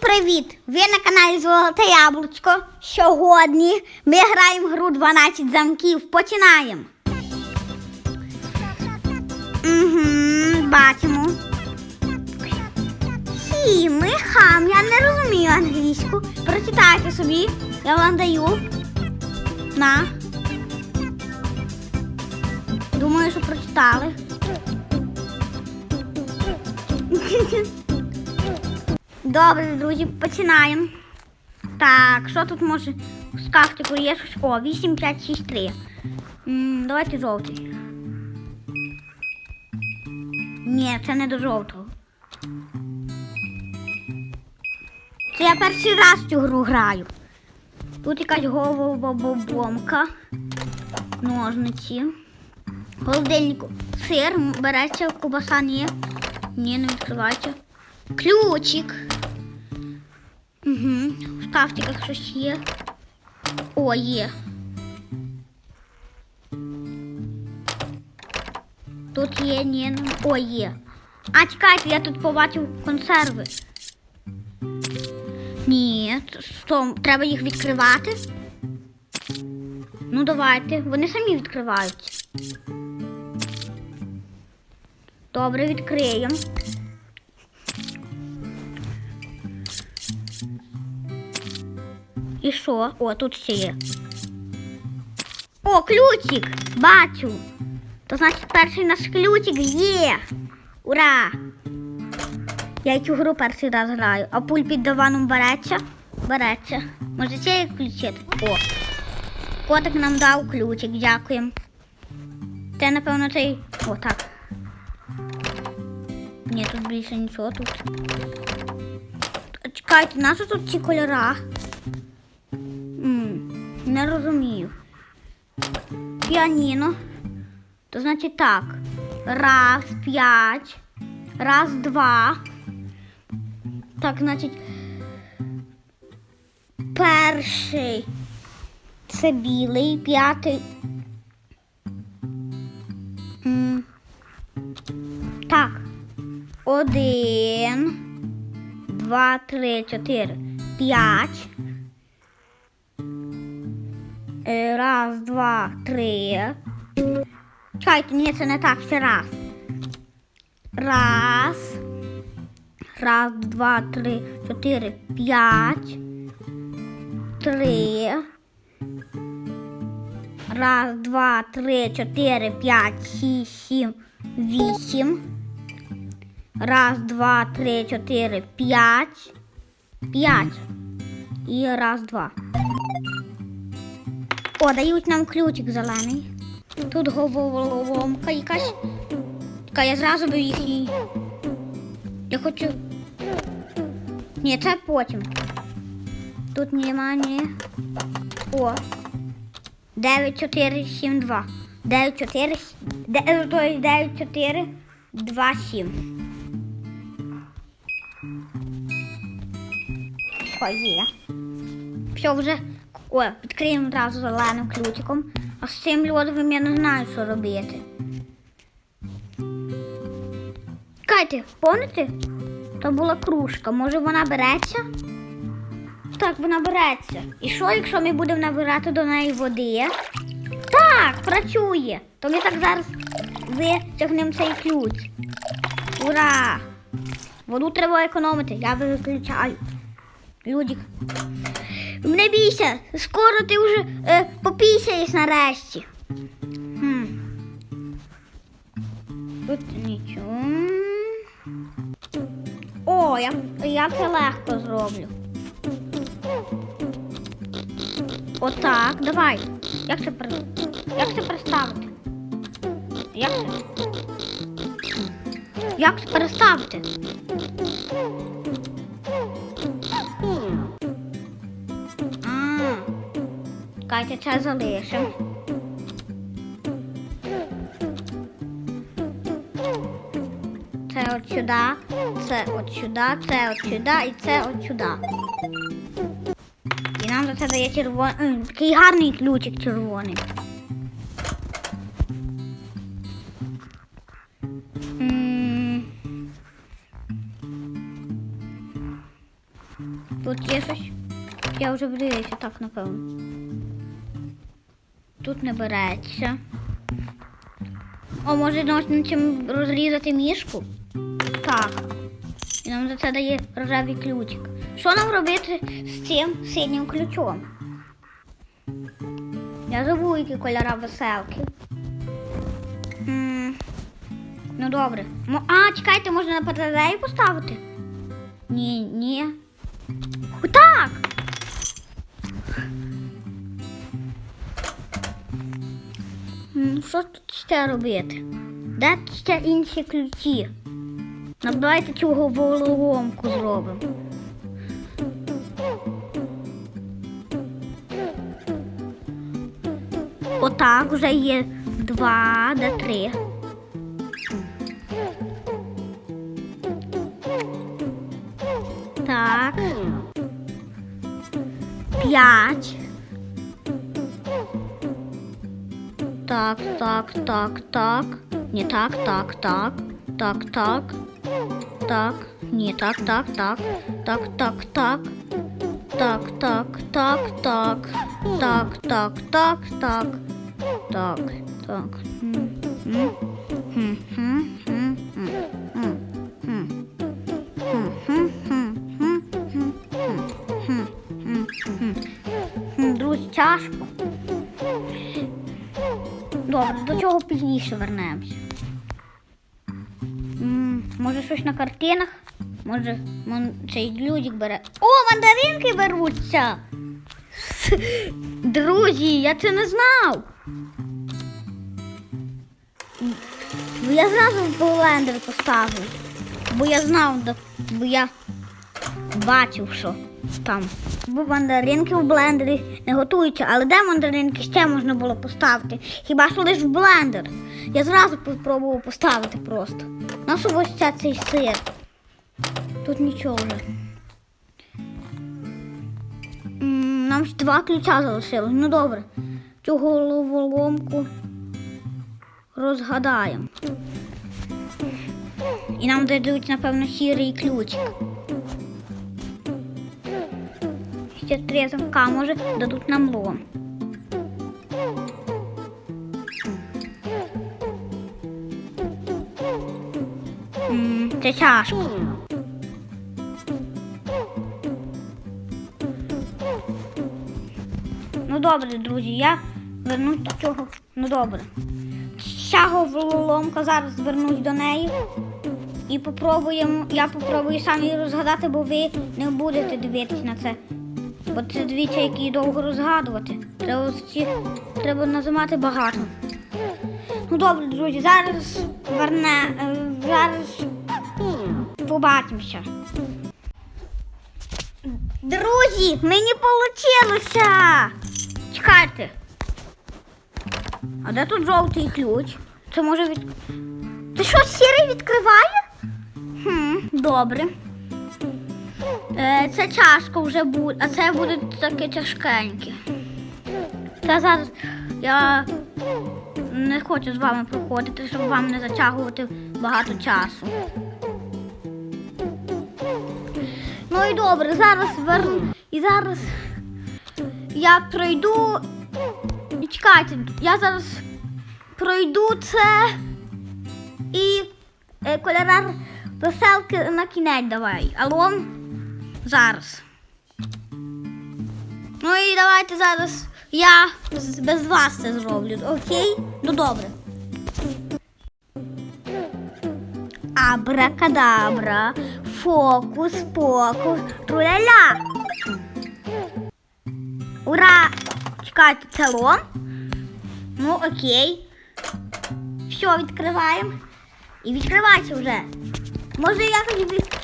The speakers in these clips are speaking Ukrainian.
привіт! Ви на каналі Золоте Яблучко. Сьогодні ми граємо в гру 12 замків. Починаємо. Угу, бачимо. Сіми хам, я не розумію англійську. Прочитайте собі. Я вам даю. На. Думаю, що прочитали. Добре, друзі, починаємо. Так, що тут може з картику є щось? О, 8, 5, 6, 3. М, давайте жовтий. Ні, це не до жовтого. Це я перший раз в цю гру граю. Тут якась головобомка, ножниці. В холодильнику сир береться, кубаса ні. Ні, не відкривається. Ключик. Угу. В шкафчиках щось є. О, є. Тут є, ні. ну, О, є. А чекайте, я тут побачив консерви. Ні, що, треба їх відкривати? Ну, давайте. Вони самі відкриваються. Добре, відкриємо. І що? О, тут ще є. О, ключик! Бачу. То значить перший наш ключик є. Ура! Я цю гру перший раз граю. А пуль під диваном береться? Береться. Може ще є включити? О. Котик нам дав ключик, дякуємо. Це, напевно, цей. О, так. Ні, тут більше нічого тут. Чекайте, нащо тут ці кольора? Не розумію. Піаніно. То значить так. Раз, п'ять. Раз, два. Так, значить. Перший. Це білий, п'ятий. Так. Один. Два, три, чотири, п'ять. Е, Раз, два, три. Чекайте, ні, це не так, ще раз. Раз. Раз, два, три, чотири, п'ять. Три. Раз, два, три, чотири, п'ять, шість, сім, вісім. Раз, два, три, чотири, п'ять. П'ять. І раз, два. О, дають нам ключик зелений. Тут головоломка якась. Така я зразу би їх і... Я хочу. Ні, це потім. Тут нема, ні. О. 9, 4, 7, 2. 9, 4, 9, 9, 4, 2, 7. Що є? Все вже. О, відкриємо одразу зеленим ключиком. А з цим льодовим я не знаю, що робити. Чекайте, помните? То була кружка. Може вона береться? Так, вона береться. І що, якщо ми будемо набирати до неї води? Так, працює. То ми так зараз витягнемо цей ключ. Ура! Воду треба економити, я виключаю. Людік. Не бійся, скоро ти вже е, попісяєш нарешті. Хм. Тут нічого. О, я, я це легко зроблю. Отак, давай. Як це. Як це представити? Як це? Як це переставити? Чекайте, це залишимо. Це от сюди, це от сюди, це от сюди і це от сюди. І нам за це дає червоний. Такий гарний ключик червоний. Тут є щось. Я вже дивився, так, напевно. Тут не береться. О, може на чим розрізати мішку? Так. І нам за це дає рожевий ключик. Що нам робити з цим синім ключом? Я забув, які кольора веселки. М, Ну добре. Мо- А, чекайте, можна на батарею поставити? Ні, ні. Так! Що тут ще робити? Де тут ще інші ключі? Ну, давайте цього головоломку зробимо. Отак вже є два, де три. Так, так, так, так. Не так, так, так. Так, так. Так. Не так, так, так. Так, так, так. Так, так, так, так. Так, так, так, так. Так, так. М, м, Добре, до чого пізніше вернемося. Може щось на картинах? Може, цей людик бере. О, мандаринки беруться! Друзі, я це не знав. Я зразу блендер поставив. Бо я знав, бо я бачив, що там. Бо мандаринки в блендері не готуються, але де мандаринки ще можна було поставити? Хіба що лише в блендер. Я зразу спробував поставити просто. Нащо ось цей сир? Тут нічого вже. Нам ж два ключа залишилось. Ну добре. Цю головоломку розгадаємо. І нам дадуть, напевно, сірий ключик. Ще три замка, може, дадуть нам лом. Це тяжко. Ну добре, друзі, я вернусь до цього. Ну добре. Ця головоломка зараз вернусь до неї. І попробуємо, я попробую сам її розгадати, бо ви не будете дивитись на це. Бо це дивіться, які довго розгадувати. Треба, треба назимати багато. Ну добре, друзі, зараз верне, е, зараз побачимося. Друзі, мені вийшло! Чекайте. А де тут жовтий ключ? Це може від. Ти що, сірий відкриває? Хм, добре. Е, це тяжко вже буде, а це буде таке тяжкеньке. Це зараз я не хочу з вами проходити, щоб вам не затягувати багато часу. Ну і добре, зараз верну. І зараз я пройду. І чекайте, я зараз пройду це і е, кольора веселки на кінець давай. Алло? Зараз. Ну і давайте зараз я без вас це зроблю, окей? Ну добре. Абракадабра, фокус, покус, труляля. Ура! Чекайте, це лом? Ну, окей. Все, відкриваємо. І відкривайся вже. Може якось від...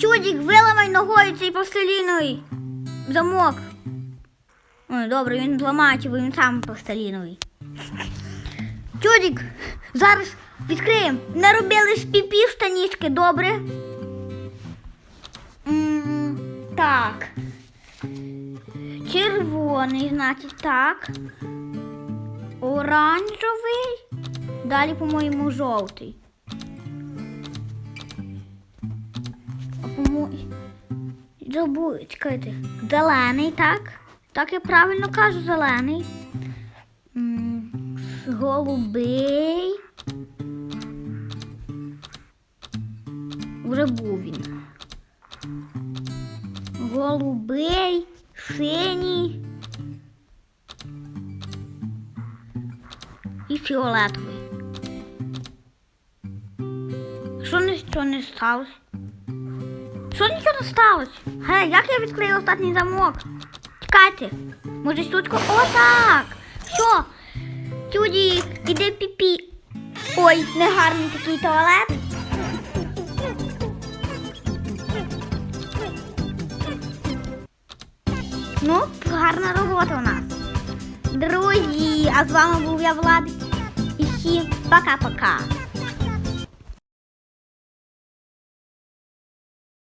чудик виламай ногою цей пластиліновий замок. Ой, добре, він зламається, бо він сам пластиліновий. Чудик, зараз відкриємо. Не робили з піпі штанішки, добре? Так. Червоний, значить, так. Оранжевий. Далі, по-моєму, жовтий. Забув, чекайте. Зелений, так? Так я правильно кажу, зелений. Голубий. Вже був він. Голубий, синій. І фіолетовий. Що нічого не сталося? Що нічого не сталося? Гей, як я відкрию останній замок? Чекайте. Може штучку. Отак. Що? Тюді, іди піпі. Ой, негарний такий туалет. Ну, гарна робота у нас. Друзі, а з вами був я Влад. І всім пока-пока.